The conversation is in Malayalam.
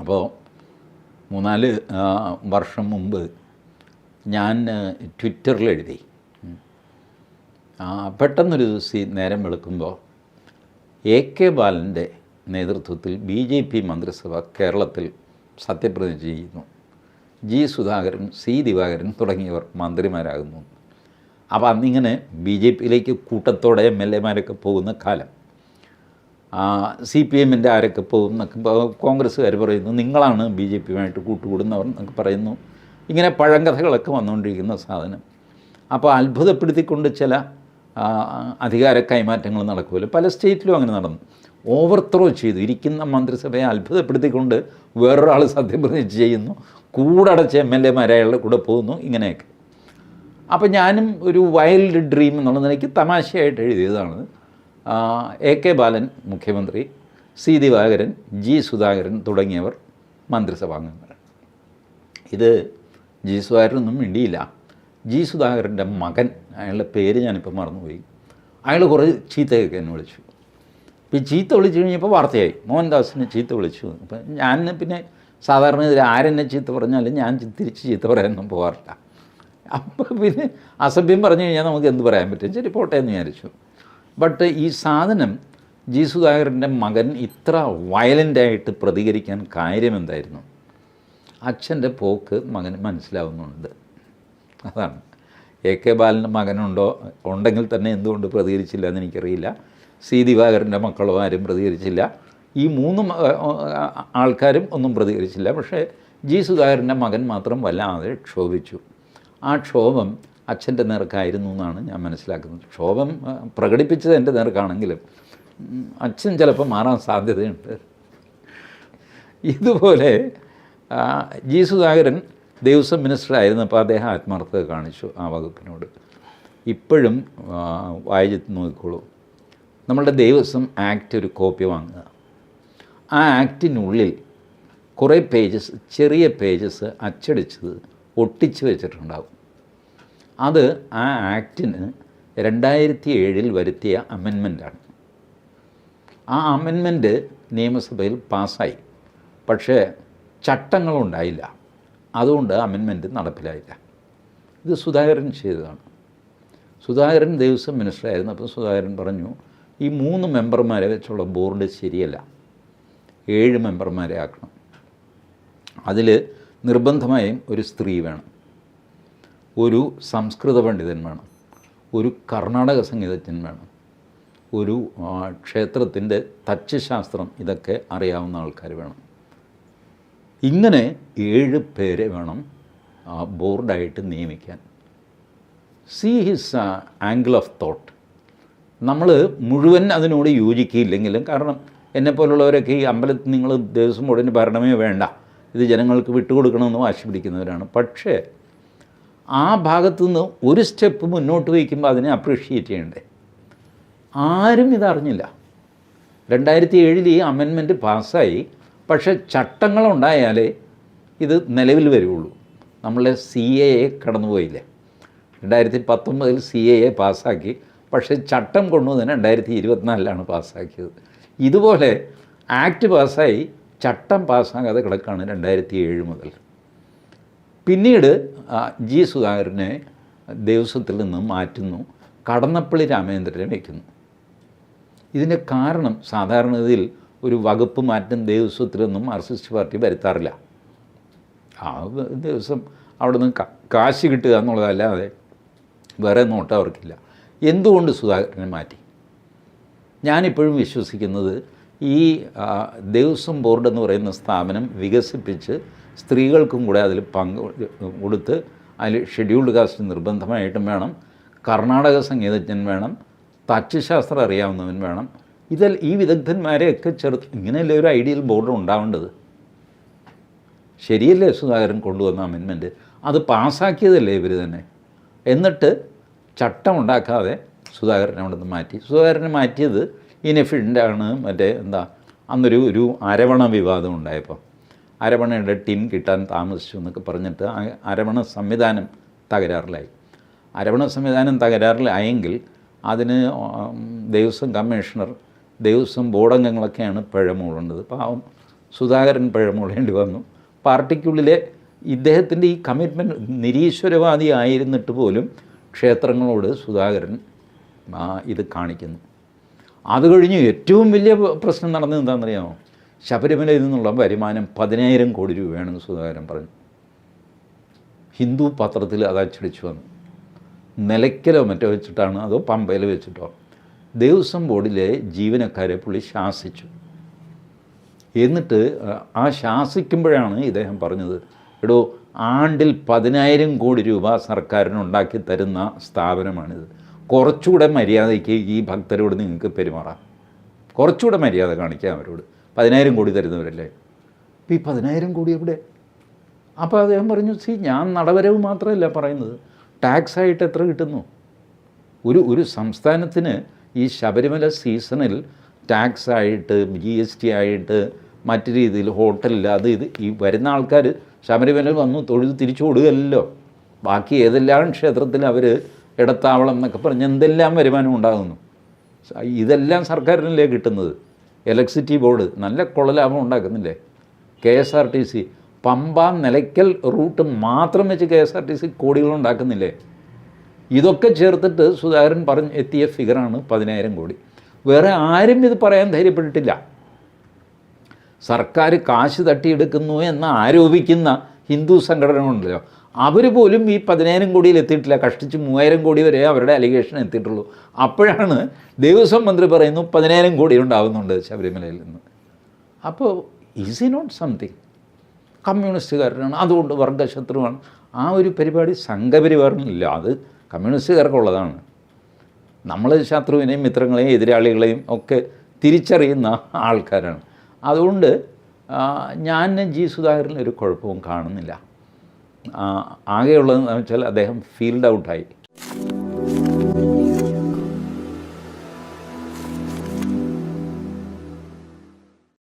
അപ്പോൾ മൂന്നാൽ വർഷം മുമ്പ് ഞാൻ ട്വിറ്ററിൽ എഴുതി. പെട്ടെന്നൊരു ദിവസം നേരം വെളുക്കുമ്പോൾ എ കെ ബാലന്റെ നേതൃത്വത്തിൽ ബി ജെ പി മന്ത്രിസഭ കേരളത്തിൽ സത്യപ്രതിജ്ഞ ചെയ്യുന്നു. ജി സുധാകരൻ സി ദിവാകരൻ തുടങ്ങിയവർ മന്ത്രിമാരാകുന്നു. അപ്പോൾ അന്നിങ്ങനെ ബി ജെ പിയിലേക്ക് കൂട്ടത്തോടെ എം എൽ എമാരൊക്കെ പോകുന്ന കാലം. സി പി എമ്മിന്റെ ആരൊക്കെ പോകും എന്നൊക്കെ കോൺഗ്രസ്സുകാർ പറയുന്നു. നിങ്ങളാണ് ബി ജെ പിയുമായിട്ട് കൂട്ടുകൂടുന്നവർ എന്നൊക്കെ പറയുന്നു. ഇങ്ങനെ പഴങ്കഥകളൊക്കെ വന്നുകൊണ്ടിരിക്കുന്ന സാധനം. അപ്പോൾ അത്ഭുതപ്പെടുത്തിക്കൊണ്ട് ചില അധികാര കൈമാറ്റങ്ങൾ നടക്കുമല്ലോ. പല സ്റ്റേറ്റിലും അങ്ങനെ നടന്നു. ഓവർത്രോ ചെയ്തു. ഇരിക്കുന്ന മന്ത്രിസഭയെ അത്ഭുതപ്പെടുത്തിക്കൊണ്ട് വേറൊരാൾ സത്യപ്രതിജ്ഞ ചെയ്യുന്നു. കൂടടച്ച് എം എൽ എമാരയാളുടെ കൂടെ പോകുന്നു. ഇങ്ങനെയൊക്കെ. അപ്പോൾ ഞാനും ഒരു വൈൽഡ് ഡ്രീം എന്നുള്ള നിലയ്ക്ക് തമാശയായിട്ട് എഴുതിയതാണ്. എ കെ ബാലൻ മുഖ്യമന്ത്രി സി ദിവാകരൻ ജി സുധാകരൻ തുടങ്ങിയവർ മന്ത്രിസഭാംഗങ്ങൾ. ഇത് ജി സുധാകരനൊന്നും മിണ്ടിയില്ല. ജി സുധാകരന്റെ മകൻ അയാളുടെ പേര് ഞാനിപ്പോൾ മറന്നുപോയി. അയാൾ കുറേ ചീത്തയൊക്കെ എന്നെ വിളിച്ചു. ഇപ്പോൾ ചീത്ത വിളിച്ചു കഴിഞ്ഞപ്പോൾ വാർത്തയായി. മോഹൻദാസിനെ ചീത്ത വിളിച്ചു. അപ്പം ഞാൻ പിന്നെ സാധാരണ ഇതിൽ ആരെന്നെ ചീത്ത പറഞ്ഞാലും ഞാൻ തിരിച്ച് ചീത്ത പറയാനൊന്നും പോകാറില്ല. അപ്പോൾ പിന്നെ അസഭ്യം പറഞ്ഞു കഴിഞ്ഞാൽ നമുക്ക് എന്ത് പറയാൻ പറ്റും? ശരി പോട്ടെ എന്ന് വിചാരിച്ചു. ബട്ട് ഈ സാധനം ജി സുധാകരന്റെ മകൻ ഇത്ര വയലന്റായിട്ട് പ്രതികരിക്കാൻ കാര്യമെന്തായിരുന്നു? അച്ഛന്റെ പോക്ക് മകന് മനസ്സിലാവുന്നുണ്ട്. അതാണ്. എ കെ ബാലന്റെ മകനുണ്ടോ? ഉണ്ടെങ്കിൽ തന്നെ എന്തുകൊണ്ട് പ്രതികരിച്ചില്ല എന്ന് എനിക്കറിയില്ല സി ദിവാകരന്റെ മക്കളോ ആരും പ്രതികരിച്ചില്ല. ഈ മൂന്ന് ആൾക്കാരും ഒന്നും പ്രതികരിച്ചില്ല. പക്ഷേ ജി സുധാകരന്റെ മകൻ മാത്രം വല്ലാതെ ക്ഷോഭിച്ചു. ആ ക്ഷോഭം അച്ഛന്റെ നേർക്കായിരുന്നു എന്നാണ് ഞാൻ മനസ്സിലാക്കുന്നത്. ക്ഷോഭം പ്രകടിപ്പിച്ചത് എന്റെ നേർക്കാണെങ്കിലും അച്ഛൻ ചിലപ്പോൾ മാറാൻ സാധ്യതയുണ്ട്. ഇതുപോലെ ജി സുധാകരൻ ദേവസ്വം മിനിസ്റ്റർ ആയിരുന്നപ്പോൾ അദ്ദേഹം ആത്മാർത്ഥത കാണിച്ചു ആ വകുപ്പിനോട്. ഇപ്പോഴും വായിച്ച് നോക്കിക്കോളൂ. നമ്മളുടെ ദേവസ്വം ആക്ട് ഒരു കോപ്പി വാങ്ങുക. ആ ആക്റ്റിനുള്ളിൽ കുറേ പേജസ് ചെറിയ പേജസ് അച്ചടിച്ചത് ഒട്ടിച്ച് വെച്ചിട്ടുണ്ടാവും അത് ആ ആക്റ്റിന് രണ്ടായിരത്തി ഏഴിൽ വരുത്തിയ അമെൻമെന്റാണ് ആ അമെൻമെന്റ് നിയമസഭയിൽ പാസ്സായി. പക്ഷേ ചട്ടങ്ങളുണ്ടായില്ല. അതുകൊണ്ട് അമെൻമെന്റ് നടപ്പിലായില്ല. ഇത് സുധാകരൻ ചെയ്തതാണ്. സുധാകരൻ ദേവസ്വം മിനിസ്റ്റർ ആയിരുന്നു അപ്പോൾ സുധാകരൻ പറഞ്ഞു ഈ മൂന്ന് മെമ്പർമാരെ വെച്ചുള്ള ബോർഡ് ശരിയല്ല. ഏഴ് മെമ്പർമാരെ ആക്കണം. അതിൽ നിർബന്ധമായും ഒരു സ്ത്രീ വേണം. ഒരു സംസ്കൃത പണ്ഡിതൻ വേണം ഒരു കർണാടക സംഗീതജ്ഞൻ വേണം ഒരു ക്ഷേത്രത്തിന്റെ തച്ചുശാസ്ത്രം ഇതൊക്കെ അറിയാവുന്ന ആൾക്കാർ വേണം. ഇങ്ങനെ ഏഴ് പേരെ വേണം ബോർഡായിട്ട് നിയമിക്കാൻ. See his angle of thought നമ്മൾ മുഴുവൻ അതിനോട് യോജിക്കുകയില്ലെങ്കിലും കാരണം എന്നെപ്പോലുള്ളവരൊക്കെ ഈ അമ്പലത്തിൽ നിങ്ങൾ ദേവസ്വം ബോർഡിന് ഭരണമേ വേണ്ട ഇത് ജനങ്ങൾക്ക് വിട്ടുകൊടുക്കണമെന്ന് വാശി പിടിക്കുന്നവരാണ് പക്ഷേ ആ ഭാഗത്തു നിന്ന് ഒരു സ്റ്റെപ്പ് മുന്നോട്ട് വയ്ക്കുമ്പോൾ അതിനെ അപ്രീഷിയേറ്റ് ചെയ്യണ്ടേ? ആരും ഇതറിഞ്ഞില്ല രണ്ടായിരത്തി ഏഴിൽ ഈ അമെൻമെന്റ് പാസ്സായി പക്ഷേ ചട്ടങ്ങളുണ്ടായാലേ ഇത് നിലവിൽ വരുള്ളൂ. നമ്മളെ സി എ എ കടന്നുപോയില്ലേ? രണ്ടായിരത്തി പത്തൊമ്പതിൽ സി എ എ പാസ്സാക്കി പക്ഷേ ചട്ടം കൊണ്ടുവന്ന് രണ്ടായിരത്തി ഇരുപത്തിനാലിലാണ് പാസ്സാക്കിയത് ഇതുപോലെ ആക്ട് പാസ്സായി ചട്ടം പാസ്സാകാതെ കിടക്കുകയാണ് രണ്ടായിരത്തി ഏഴ് മുതൽ. പിന്നീട് ജി സുധാകരനെ ദേവസ്വത്തിൽ നിന്ന് മാറ്റുന്നു. കടന്നപ്പള്ളി രാമചന്ദ്രനെ വയ്ക്കുന്നു ഇതിന്റെ കാരണം സാധാരണഗതിയിൽ ഒരു വകുപ്പ് മാറ്റം ദേവസ്വത്തിലൊന്നും മാർക്സിസ്റ്റ് പാർട്ടി വരുത്താറില്ല. ആ ദിവസം അവിടെ നിന്ന് കാശ് കിട്ടുക എന്നുള്ളതല്ലാതെ വേറെ നോട്ടം അവർക്കില്ല. എന്തുകൊണ്ട് സുധാകരനെ മാറ്റി? ഞാനിപ്പോഴും വിശ്വസിക്കുന്നത് ഈ ദേവസ്വം ബോർഡ് എന്ന് പറയുന്ന സ്ഥാപനം വികസിപ്പിച്ച് സ്ത്രീകൾക്കും കൂടെ അതിൽ പങ്ക് കൊടുത്ത് അതിൽ ഷെഡ്യൂൾഡ് കാസ്റ്റ് നിർബന്ധമായിട്ടും വേണം. കർണാടക സംഗീതജ്ഞൻ വേണം. തച്ചുശാസ്ത്രം അറിയാവുന്നവൻ വേണം. ഇതിൽ ഈ വിദഗ്ധന്മാരെയൊക്കെ ചെറുത്ത് ഇങ്ങനെയല്ലേ ഒരു ഐഡിയൽ ബോർഡ് ഉണ്ടാവേണ്ടത്? ശരിയല്ലേ സുധാകരൻ കൊണ്ടുവന്ന അമെൻമെന്റ് അത് പാസ്സാക്കിയതല്ലേ ഇവർ തന്നെ? എന്നിട്ട് ചട്ടം ഉണ്ടാക്കാതെ സുധാകരനെ അവിടെ നിന്ന് മാറ്റി. സുധാകരനെ മാറ്റിയത് ഇനെഫിഷ്യന്റ് ആണ്. മറ്റേ എന്താ? അന്നൊരു ഒരു അരവണ വിവാദം ഉണ്ടായപ്പോൾ അരവണയുടെ ടിൻ കിട്ടാൻ താമസിച്ചു എന്നൊക്കെ പറഞ്ഞിട്ട് അരവണ സംവിധാനം തകരാറിലായി. അരവണ സംവിധാനം തകരാറിലായെങ്കിൽ അതിന് ദേവസ്വം കമ്മീഷണർ ദേവസ്വം ബോർഡംഗങ്ങളൊക്കെയാണ് പിഴമൂളേണ്ടത് പാവം സുധാകരൻ പിഴമൂളേണ്ടി വന്നു. പാർട്ടിക്കുള്ളിലെ ഇദ്ദേഹത്തിന്റെ ഈ കമ്മിറ്റ്മെന്റ് നിരീശ്വരവാദി ആയിരുന്നിട്ട് പോലും ക്ഷേത്രങ്ങളോട് സുധാകരൻ ഇത് കാണിക്കുന്നു. അത് കഴിഞ്ഞ് ഏറ്റവും വലിയ പ്രശ്നം നടന്നത് എന്താണെന്നറിയാമോ? ശബരിമലയിൽ നിന്നുള്ള വരുമാനം പതിനായിരം കോടി രൂപയാണെന്ന് സുധാകരൻ പറഞ്ഞു. ഹിന്ദു പത്രത്തിൽ അത് അച്ചടിച്ചു വന്നു. നിലയ്ക്കലോ മറ്റോ വെച്ചിട്ടാണ് അതോ പമ്പയിൽ വെച്ചിട്ടോ? ദേവസ്വം ബോർഡിലെ ജീവനക്കാരെ പുള്ളി ശാസിച്ചു. എന്നിട്ട് ആ ശാസിക്കുമ്പോഴാണ് ഇദ്ദേഹം പറഞ്ഞത് എടോ ആണ്ടിൽ പതിനായിരം കോടി രൂപ സർക്കാരിന് ഉണ്ടാക്കി തരുന്ന സ്ഥാപനമാണിത്. കുറച്ചുകൂടെ മര്യാദയ്ക്ക് ഈ ഭക്തരോട് നിങ്ങൾക്ക് പെരുമാറാം. കുറച്ചുകൂടെ മര്യാദ കാണിക്കാം അവരോട്. പതിനായിരം കോടി തരുന്നവരല്ലേ? അപ്പോൾ ഈ പതിനായിരം കോടി എവിടെ? അപ്പോൾ അദ്ദേഹം പറഞ്ഞു സി ഞാൻ നടവരവ് മാത്രമല്ല പറയുന്നത്. ടാക്സ് ആയിട്ട് എത്ര കിട്ടുന്നു? ഒരു ഒരു സംസ്ഥാനത്തിന് ഈ ശബരിമല സീസണിൽ ടാക്സ് ആയിട്ട് ജി എസ് ടി ആയിട്ട് മറ്റു രീതിയിൽ ഹോട്ടലിൽ അത് ഇത് ഈ വരുന്ന ആൾക്കാർ ശബരിമല വന്നു തൊഴുത് തിരിച്ചു കൊടുക്കല്ലോ. ബാക്കി ഏതെല്ലാം ക്ഷേത്രത്തിൽ അവർ ഇടത്താവളം എന്നൊക്കെ പറഞ്ഞ് എന്തെല്ലാം വരുമാനം ഉണ്ടാകുന്നു? ഇതെല്ലാം സർക്കാരിനല്ലേ കിട്ടുന്നത്? ഇലക്ട്രിസിറ്റി ബോർഡ് നല്ല കൊള്ളലാഭം ഉണ്ടാക്കുന്നില്ലേ? K S R T C Pamba Nilakkal route മാത്രം വെച്ച് K S R T C കോടികൾ ഉണ്ടാക്കുന്നില്ലേ? ഇതൊക്കെ ചേർത്തിട്ട് സുധാകരൻ പറഞ്ഞ് എത്തിയ ഫിഗറാണ് പതിനായിരം കോടി. വേറെ ആരും ഇത് പറയാൻ ധൈര്യപ്പെട്ടിട്ടില്ല. സർക്കാർ കാശ് തട്ടിയെടുക്കുന്നു എന്ന് ആരോപിക്കുന്ന ഹിന്ദു സംഘടനകളുണ്ടല്ലോ. അവർ പോലും ഈ പതിനായിരം കോടിയിൽ എത്തിയിട്ടില്ല. കഷ്ടിച്ച് മൂവായിരം കോടി വരെ അവരുടെ അലിഗേഷൻ എത്തിയിട്ടുള്ളൂ. അപ്പോഴാണ് ദേവസ്വം മന്ത്രി പറയുന്നു പതിനായിരം കോടി ഉണ്ടാകുന്നുണ്ട് ശബരിമലയിൽ നിന്ന്. അപ്പോൾ ഈസ് ഇ നോട്ട് സംതിങ് കമ്മ്യൂണിസ്റ്റുകാരനാണ്. അതുകൊണ്ട് വർഗശത്രുവാണ്. ആ ഒരു പരിപാടി സംഘപരിവാറിനില്ല. അത് കമ്മ്യൂണിസ്റ്റുകാർക്കുള്ളതാണ്. നമ്മൾ ശത്രുവിനെയും മിത്രങ്ങളെയും എതിരാളികളെയും ഒക്കെ തിരിച്ചറിയുന്ന ആൾക്കാരാണ്. അതുകൊണ്ട് ഞാൻ ജി സുധാകരനിൽ ഒരു കുഴപ്പവും കാണുന്നില്ല. ആകെയുള്ളതെന്ന് വെച്ചാൽ അദ്ദേഹം ഫീൽഡ് ഔട്ടായി.